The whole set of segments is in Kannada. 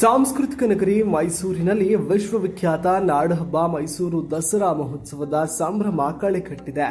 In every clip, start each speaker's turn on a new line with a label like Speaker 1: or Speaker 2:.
Speaker 1: ಸಾಂಸ್ಕೃತಿಕ ನಗರಿ ಮೈಸೂರಿನಲ್ಲಿ ವಿಶ್ವವಿಖ್ಯಾತ ನಾಡಹಬ್ಬ ಮೈಸೂರು ದಸರಾ ಮಹೋತ್ಸವದ ಸಂಭ್ರಮ ಕಳೆಕಟ್ಟಿದೆ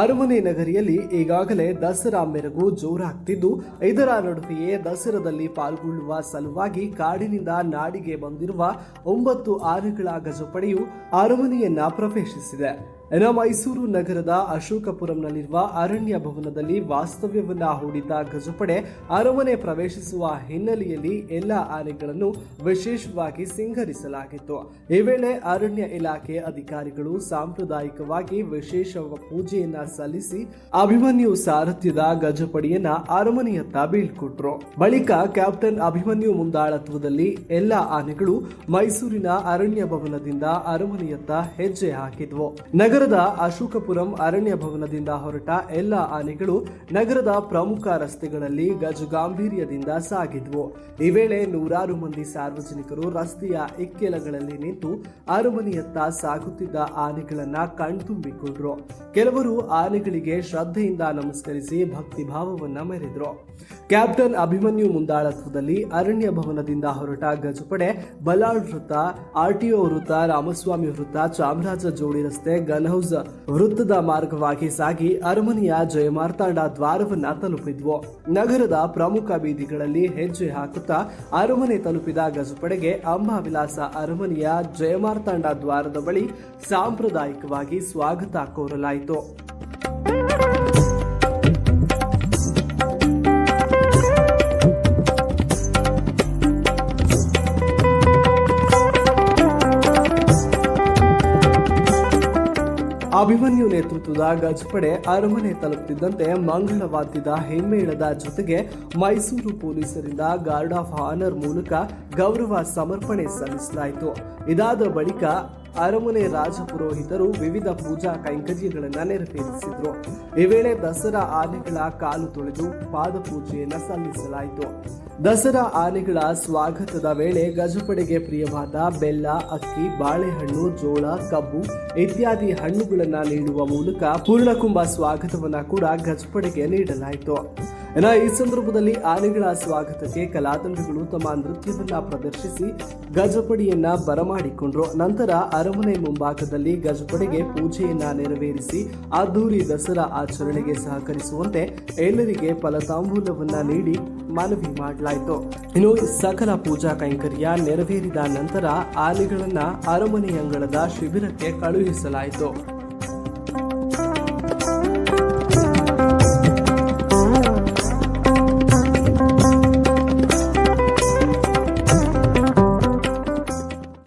Speaker 1: ಅರಮನೆ ನಗರಿಯಲ್ಲಿ ಈಗಾಗಲೇ ದಸರಾ ಮೆರಗು ಜೋರಾಗ್ತಿದ್ದು, ಇದರ ನಡುವೆಯೇ ದಸರಾದಲ್ಲಿ ಪಾಲ್ಗೊಳ್ಳುವ ಸಲುವಾಗಿ ಕಾಡಿನಿಂದ ನಾಡಿಗೆ ಬಂದಿರುವ ಒಂಬತ್ತು ಆನೆಗಳ ಗಜಪಡೆಯು ಅರಮನೆಯನ್ನ ಪ್ರವೇಶಿಸಿದೆ. ಇನ್ನು ಮೈಸೂರು ನಗರದ ಅಶೋಕಪುರಂನಲ್ಲಿರುವ ಅರಣ್ಯ ಭವನದಲ್ಲಿ ವಾಸ್ತವ್ಯವನ್ನ ಹೂಡಿದ್ದ ಗಜಪಡೆ ಅರಮನೆ ಪ್ರವೇಶಿಸುವ ಹಿನ್ನೆಲೆಯಲ್ಲಿ ಎಲ್ಲ ಆನೆಗಳನ್ನು ವಿಶೇಷವಾಗಿ ಸಿಂಗರಿಸಲಾಗಿತ್ತು ಈ ವೇಳೆ ಅರಣ್ಯ ಇಲಾಖೆ ಅಧಿಕಾರಿಗಳು ಸಾಂಪ್ರದಾಯಿಕವಾಗಿ ವಿಶೇಷ ಪೂಜೆಯನ್ನ ಸಲ್ಲಿಸಿ ಅಭಿಮನ್ಯು ಸಾರಥ್ಯದ ಗಜಪಡೆಯನ್ನ ಅರಮನೆಯತ್ತ ಬೀಳ್ಕೊಟ್ರು. ಬಳಿಕ ಕ್ಯಾಪ್ಟನ್ ಅಭಿಮನ್ಯು ಮುಂದಾಳತ್ವದಲ್ಲಿ ಎಲ್ಲ ಆನೆಗಳು ಮೈಸೂರಿನ ಅರಣ್ಯ ಭವನದಿಂದ ಅರಮನೆಯತ್ತ ಹೆಜ್ಜೆ ಹಾಕಿದ್ವು. ನಗರದ ಅಶೋಕಪುರಂ ಅರಣ್ಯ ಭವನದಿಂದ ಹೊರಟ ಎಲ್ಲ ಆನೆಗಳು ನಗರದ ಪ್ರಮುಖ ರಸ್ತೆಗಳಲ್ಲಿ ಗಜಗಾಂಭೀರ್ಯದಿಂದ ಸಾಗಿದ್ವು. ಈ ವೇಳೆ ನೂರಾರು ಮಂದಿ ಸಾರ್ವಜನಿಕರು ರಸ್ತೆಯ ಇಕ್ಕೆಲಗಳಲ್ಲಿ ನಿಂತು ಅರಮನೆಯತ್ತ ಸಾಗುತ್ತಿದ್ದ ಆನೆಗಳನ್ನ ಕಣ್ತುಂಬಿಕೊಂಡ್ರು. ಕೆಲವರು ಆನೆಗಳಿಗೆ ಶ್ರದ್ಧೆಯಿಂದ ನಮಸ್ಕರಿಸಿ ಭಕ್ತಿಭಾವವನ್ನ ಮೆರೆದ್ರು. ಕ್ಯಾಪ್ಟನ್ ಅಭಿಮನ್ಯು ಮುಂದಾಳತ್ವದಲ್ಲಿ ಅರಣ್ಯ ಭವನದಿಂದ ಹೊರಟ ಗಜಪಡೆ ಬಲಾಳ್ ವೃತ್ತ ಆರ್ಟಿಒ ವೃತ್ತ, ರಾಮಸ್ವಾಮಿ ವೃತ್ತ, ಚಾಮರಾಜ ಜೋಡಿ ರಸ್ತೆ ಹೌಸ್ ವೃತ್ತದ ಮಾರ್ಗವಾಗಿ ಸಾಗಿ ಅರಮನೆಯ ಜಯಮಾರ್ತಾಂಡ ದ್ವಾರವನ್ನ ತಲುಪಿದ್ವು. ನಗರದ ಪ್ರಮುಖ ಬೀದಿಗಳಲ್ಲಿ ಹೆಜ್ಜೆ ಹಾಕುತ್ತಾ ಅರಮನೆ ತಲುಪಿದ ಗಜಪಡೆಗೆ ಅಂಬಾವಿಲಾಸ ಅರಮನೆಯ ಜಯಮಾರ್ತಾಂಡ ದ್ವಾರದ ಬಳಿ ಸಾಂಪ್ರದಾಯಿಕವಾಗಿ ಸ್ವಾಗತ ಕೋರಲಾಯಿತು. ಅಭಿಮನ್ಯು ನೇತೃತ್ವದ ಗಜಪಡೆ ಅರಮನೆ ತಲುಪುತ್ತಿದ್ದಂತೆ ಮಂಗಳವಾದ್ಯದ ಹೆಮ್ಮೇಳದ ಜೊತೆಗೆ ಮೈಸೂರು ಪೊಲೀಸರಿಂದ ಗಾರ್ಡ್ ಆಫ್ ಆನರ್ ಮೂಲಕ ಗೌರವ ಸಮರ್ಪಣೆ ಸಲ್ಲಿಸಲಾಯಿತು. ಇದಾದ ಬಳಿಕ ಅರಮನೆ ರಾಜಪುರೋಹಿತರು ವಿವಿಧ ಪೂಜಾ ಕೈಂಕರ್ಯಗಳನ್ನು ನೆರವೇರಿಸಿದ್ರು. ಈ ವೇಳೆ ದಸರಾ ಆನೆಗಳ ಕಾಲು ತೊಳೆದು ಪಾದಪೂಜೆಯನ್ನು ಸಲ್ಲಿಸಲಾಯಿತು. ದಸರಾ ಆನೆಗಳ ಸ್ವಾಗತದ ವೇಳೆ ಗಜಪಡೆಗೆ ಪ್ರಿಯವಾದ ಬೆಲ್ಲ, ಅಕ್ಕಿ, ಬಾಳೆಹಣ್ಣು, ಜೋಳ, ಕಬ್ಬು ಇತ್ಯಾದಿ ಹಣ್ಣುಗಳನ್ನು ನೀಡುವ ಮೂಲಕ ಪೂರ್ಣಕುಂಭ ಸ್ವಾಗತವನ್ನು ಕೂಡ ಗಜಪಡೆಗೆ ನೀಡಲಾಯಿತು. ಇನ್ನು ಈ ಸಂದರ್ಭದಲ್ಲಿ ಆನೆಗಳ ಸ್ವಾಗತಕ್ಕೆ ಕಲಾತಂಡಗಳು ತಮ್ಮ ನೃತ್ಯವನ್ನು ಪ್ರದರ್ಶಿಸಿ ಗಜಪಡಿಯನ್ನ ಬರಮಾಡಿಕೊಂಡ್ರು. ನಂತರ ಅರಮನೆ ಮುಂಭಾಗದಲ್ಲಿ ಗಜಪಡೆಗೆ ಪೂಜೆಯನ್ನ ನೆರವೇರಿಸಿ ಅದ್ದೂರಿ ದಸರಾ ಆಚರಣೆಗೆ ಸಹಕರಿಸುವಂತೆ ಎಲ್ಲರಿಗೆ ಫಲತಾಂಬೂಲವನ್ನ ನೀಡಿ ಮನವಿ ಮಾಡಲಾಯಿತು. ಇನ್ನು ಸಕಲ ಪೂಜಾ ಕೈಂಕರ್ಯ ನೆರವೇರಿದ ನಂತರ ಆನೆಗಳನ್ನ ಅರಮನೆ ಅಂಗಳದ ಶಿಬಿರಕ್ಕೆ ಕಳುಹಿಸಲಾಯಿತು.